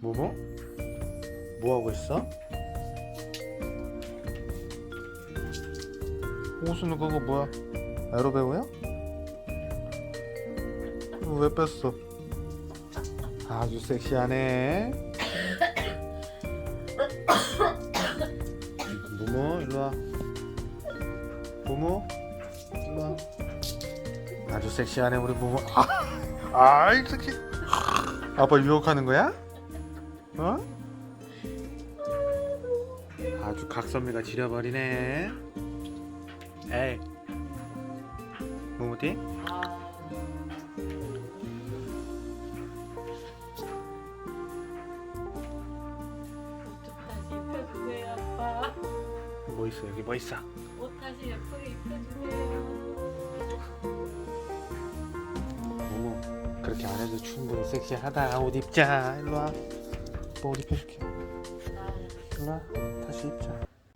뭐뭐? 뭐 하고 있어? 옷은 그거 뭐야? 에로 배우야? 이거 왜 뺐어? 아주 섹시하네. 모모 일로 와. 모모 일로 와. 아주 섹시하네 우리 모모. 아, 아이 섹시. 아빠 유혹하는 거야? 어? 아주 각선미가 지려버리네. 에이. 모모띠? 옷 다시 입혀주세요 아빠 뭐 있어 여기 뭐 있어? 옷 다시 예쁘게 입혀주세요 모모 그렇게 안 해도 충분히 섹시하다. 옷 입자. 일로 와. 뭐옷 입혀줄게. 일로 와. 다시 입자.